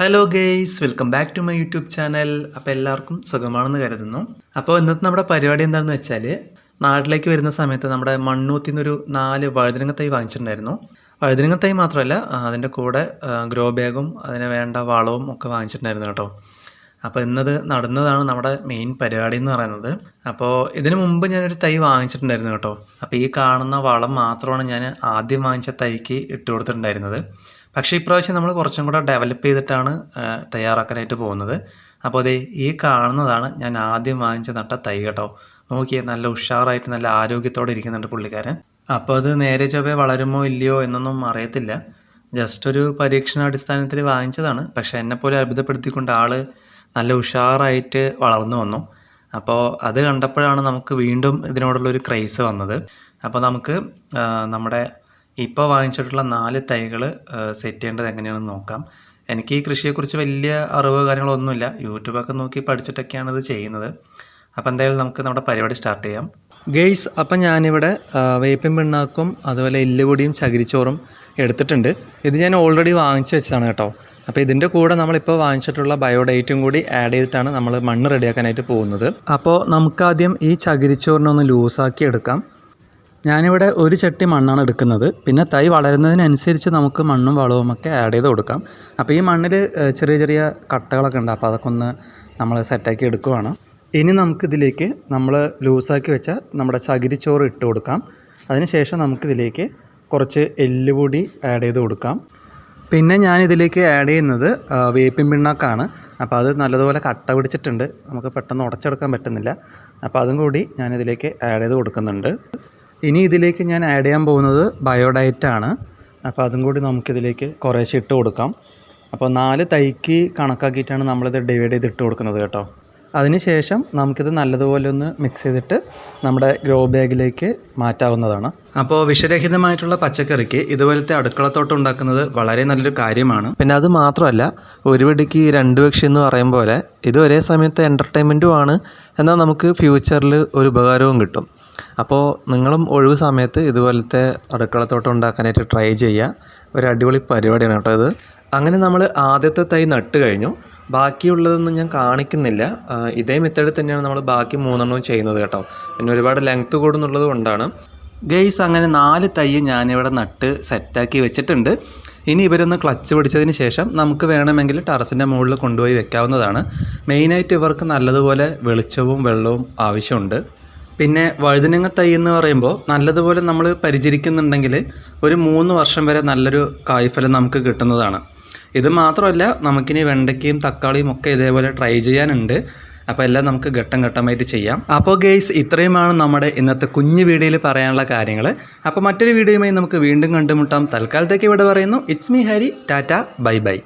Hello guys welcome back to my YouTube channel അപ്പോൾ എല്ലാവർക്കും സുഖമാണെന്ന് കരുതുന്നു. അപ്പോൾ ഇന്നത്തെ നമ്മുടെ പരിപാടി എന്താണെന്ന് വെച്ചാൽ നാട്ടിലേക്ക് വരുന്ന സമയത്ത് നമ്മുടെ മണ്ണൂത്തിൽ നിന്നൊരു നാല് വഴുതനങ്ങ തൈ വാങ്ങിച്ചിട്ടുണ്ടായിരുന്നു. വഴുതനങ്ങ തൈ മാത്രമല്ല അതിന്റെ കൂടെ ഗ്രോ ബാഗും അതിന് വേണ്ട വളവും ഒക്കെ വാങ്ങിച്ചിട്ടുണ്ടായിരുന്നു കേട്ടോ. അപ്പോൾ ഇന്നത് നടന്നതാണ് നമ്മുടെ മെയിൻ പരിപാടി എന്ന് പറയുന്നത്. അപ്പോൾ ഇതിനു മുമ്പ് ഞാനൊരു തൈ വാങ്ങിച്ചിട്ടുണ്ടായിരുന്നു കേട്ടോ. അപ്പോൾ ഈ കാണുന്ന വളം മാത്രമാണ് ഞാൻ ആദ്യം വാങ്ങിച്ച തൈക്ക് ഇട്ട് കൊടുത്തിട്ടുണ്ടായിരുന്നത്. പക്ഷേ ഇപ്രാവശ്യം നമ്മൾ കുറച്ചും കൂടെ ഡെവലപ്പ് ചെയ്തിട്ടാണ് തയ്യാറാക്കാനായിട്ട് പോകുന്നത്. അപ്പോൾ അതേ ഈ കാണുന്നതാണ് ഞാൻ ആദ്യം വാങ്ങിച്ച നട്ട തൈ കേട്ടോ. നോക്കിയേ നല്ല ഉഷാറായിട്ട് നല്ല ആരോഗ്യത്തോടെ ഇരിക്കുന്നുണ്ട് പുള്ളിക്കാരൻ. അപ്പോൾ അത് നേരെ ചൊവ്വേ വളരുമോ ഇല്ലയോ എന്നൊന്നും അറിയത്തില്ല. ജസ്റ്റ് ഒരു പരീക്ഷണാടിസ്ഥാനത്തിൽ വാങ്ങിച്ചതാണ്. പക്ഷേ എന്നെപ്പോലെ അത്ഭുതപ്പെടുത്തിക്കൊണ്ട് ആൾ നല്ല ഉഷാറായിട്ട് വളർന്നു വന്നു. അപ്പോൾ അത് കണ്ടപ്പോഴാണ് നമുക്ക് വീണ്ടും ഇതിനോടുള്ളൊരു ക്രൈസ് വന്നത്. അപ്പോൾ നമുക്ക് നമ്മുടെ ഇപ്പോൾ വാങ്ങിച്ചിട്ടുള്ള നാല് തൈകൾ സെറ്റ് ചെയ്യേണ്ടത് എങ്ങനെയാണെന്ന് നോക്കാം. എനിക്ക് ഈ കൃഷിയെക്കുറിച്ച് വലിയ അറിവ് കാര്യങ്ങളൊന്നുമില്ല യൂട്യൂബൊക്കെ നോക്കി പഠിച്ചിട്ടൊക്കെയാണ് ഇത് ചെയ്യുന്നത്. അപ്പോൾ എന്തായാലും നമുക്ക് നമ്മുടെ പരിപാടി സ്റ്റാർട്ട് ചെയ്യാം. ഗെയ്സ് അപ്പം ഞാനിവിടെ വേപ്പിൻ പിണ്ണാക്കും അതുപോലെ എല്ലുപൊടിയും ചകിരിച്ചോറും എടുത്തിട്ടുണ്ട്. ഇത് ഞാൻ ഓൾറെഡി വാങ്ങിച്ചു വെച്ചതാണ് കേട്ടോ. അപ്പോൾ ഇതിന്റെ കൂടെ നമ്മളിപ്പോൾ വാങ്ങിച്ചിട്ടുള്ള ബയോഡൈറ്റും കൂടി ആഡ് ചെയ്തിട്ടാണ് നമ്മൾ മണ്ണ് റെഡിയാക്കാനായിട്ട് പോകുന്നത്. അപ്പോൾ നമുക്കാദ്യം ഈ ചകിരിച്ചോറിനൊന്ന് ലൂസാക്കി എടുക്കാം. ഞാനിവിടെ ഒരു ചട്ടി മണ്ണാണ് എടുക്കുന്നത്. പിന്നെ തൈ വളരുന്നതിനനുസരിച്ച് നമുക്ക് മണ്ണും വളവും ഒക്കെ ആഡ് ചെയ്ത് കൊടുക്കാം. അപ്പോൾ ഈ മണ്ണിൽ ചെറിയ ചെറിയ കട്ടകളൊക്കെ ഉണ്ട്. അപ്പോൾ അതൊക്കെ ഒന്ന് നമ്മൾ സെറ്റാക്കി എടുക്കുവാണ്. ഇനി നമുക്കിതിലേക്ക് നമ്മൾ ലൂസാക്കി വെച്ച നമ്മുടെ ചകിരിച്ചോറ് ഇട്ട് കൊടുക്കാം. അതിനുശേഷം നമുക്കിതിലേക്ക് കുറച്ച് എല്ലുപൊടി ആഡ് ചെയ്ത് കൊടുക്കാം. പിന്നെ ഞാൻ ഇതിലേക്ക് ആഡ് ചെയ്യുന്നത് വേപ്പിൻ പിണ്ണാക്കാണ്. അപ്പോൾ അത് നല്ലതുപോലെ കട്ട പിടിച്ചിട്ടുണ്ട്. നമുക്ക് പെട്ടെന്ന് ഉടച്ചെടുക്കാൻ പറ്റുന്നില്ല. അപ്പോൾ അതും കൂടി ഞാനിതിലേക്ക് ആഡ് ചെയ്ത് കൊടുക്കുന്നുണ്ട്. ഇനി ഇതിലേക്ക് ഞാൻ ആഡ് ചെയ്യാൻ പോകുന്നത് ബയോഡയറ്റാണ് അപ്പോൾ അതും കൂടി നമുക്കിതിലേക്ക് കുറേശ്ശെ ഇട്ട് കൊടുക്കാം. അപ്പോൾ നാല് തൈക്ക് കണക്കാക്കിയിട്ടാണ് നമ്മളിത് ഡിവൈഡ് ചെയ്ത് ഇട്ട് കൊടുക്കുന്നത് കേട്ടോ. അതിനുശേഷം നമുക്കിത് നല്ലതുപോലെ ഒന്ന് മിക്സ് ചെയ്തിട്ട് നമ്മുടെ ഗ്രോ ബാഗിലേക്ക് മാറ്റാവുന്നതാണ്. അപ്പോൾ വിഷരഹിതമായിട്ടുള്ള പച്ചക്കറിക്ക് ഇതുപോലത്തെ അടുക്കളത്തോട്ടം ഉണ്ടാക്കുന്നത് വളരെ നല്ലൊരു കാര്യമാണ്. പിന്നെ അത് മാത്രമല്ല ഒരു വെടിക്ക് രണ്ട് പക്ഷി എന്ന് പറയും പോലെ ഇത് ഒരേ സമയത്ത് എന്റർടൈൻമെന്റും ആണ്. എന്നാൽ നമുക്ക് ഫ്യൂച്ചറിൽ ഒരു ഉപകാരവും കിട്ടും. അപ്പോൾ നിങ്ങളും ഒഴിവ് സമയത്ത് ഇതുപോലത്തെ അടുക്കളത്തോട്ടം ഉണ്ടാക്കാനായിട്ട് ട്രൈ ചെയ്യുക ഒരു അടിപൊളി പരിപാടിയാണ് കേട്ടോ ഇത്. അങ്ങനെ നമ്മൾ ആദ്യത്തെ തൈ നട്ട് കഴിഞ്ഞു. ബാക്കിയുള്ളതൊന്നും ഞാൻ കാണിക്കുന്നില്ല. ഇതേ മെത്തേഡിൽ തന്നെയാണ് നമ്മൾ ബാക്കി മൂന്നെണ്ണവും ചെയ്യുന്നത് കേട്ടോ. പിന്നെ ഒരുപാട് ലെങ്ത്ത് കൂടുന്നുള്ളത് കൊണ്ടാണ്. ഗെയ്സ് അങ്ങനെ നാല് തൈ ഞാനിവിടെ നട്ട് സെറ്റാക്കി വെച്ചിട്ടുണ്ട്. ഇനി ഇവരൊന്ന് ക്ലച്ച് പിടിച്ചതിന് ശേഷം നമുക്ക് വേണമെങ്കിൽ ടെറസിന്റെ മുകളിൽ കൊണ്ടുപോയി വെക്കാവുന്നതാണ്. മെയിനായിട്ട് ഇവർക്ക് നല്ലതുപോലെ വെളിച്ചവും വെള്ളവും ആവശ്യമുണ്ട്. പിന്നെ വഴുതനങ്ങ തൈ എന്ന് പറയുമ്പോൾ നല്ലതുപോലെ നമ്മൾ പരിചരിക്കുന്നുണ്ടെങ്കിൽ ഒരു മൂന്ന് വർഷം വരെ നല്ലൊരു കായ്ഫലം നമുക്ക് കിട്ടുന്നതാണ്. ഇത് മാത്രമല്ല നമുക്കിനി വെണ്ടയ്ക്കയും തക്കാളിയും ഒക്കെ ഇതേപോലെ ട്രൈ ചെയ്യാനുണ്ട്. അപ്പോൾ എല്ലാം നമുക്ക് ഘട്ടം ഘട്ടമായിട്ട് ചെയ്യാം. അപ്പോൾ ഗെയ്സ് ഇത്രയുമാണ് നമ്മുടെ ഇന്നത്തെ കുഞ്ഞു വീഡിയോയിൽ പറയാനുള്ള കാര്യങ്ങൾ. അപ്പോൾ മറ്റൊരു വീഡിയോയുമായി നമുക്ക് വീണ്ടും കണ്ടുമുട്ടാം. തൽക്കാലത്തേക്ക് ഇവിടെ പറയുന്നു. It's me Hari tata bye bye